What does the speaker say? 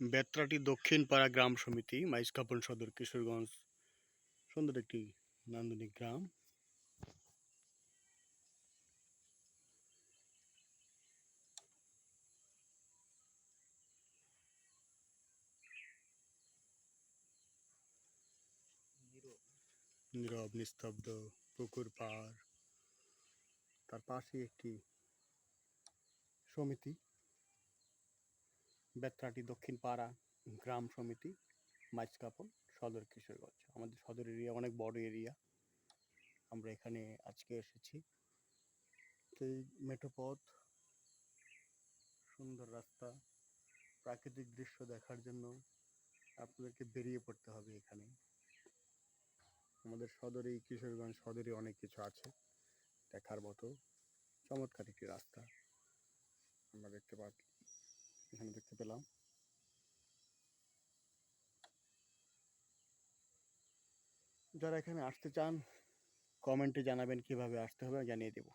বেত্রাটি দক্ষিণ পাড়া গ্রাম সমিতি, মাইজকাপন সদর, কিশোরগঞ্জ। সুন্দর একটি নান্দনিক গ্রাম। নীরব, নিস্তব্ধ পুকুর পাড়। তার পাশে একটি সমিতি। বেত্রাটি দক্ষিণ পাড়া গ্রাম সমিতি, মাইজকাপন, সদর কিশোরগঞ্জ। আমাদের সদর এরিয়া অনেক বড় এরিয়া আমরা এখানে আজকে এসেছি। তো এই মেঠো পথ, সুন্দর রাস্তা, প্রাকৃতিক দৃশ্য দেখার জন্য আপনাদেরকে বেরিয়ে পড়তে হবে এখানে। আমাদের সদরে কিশোরগঞ্জ সদরে অনেক কিছু আছে দেখার মতো। চমৎকার একটি রাস্তা। আমরা দেখতে পা এখানে দেখতে পেলাম। যারা এখানে আসতে চান কমেন্টে জানাবেন কীভাবে আসতে হবে জানিয়ে দেবো।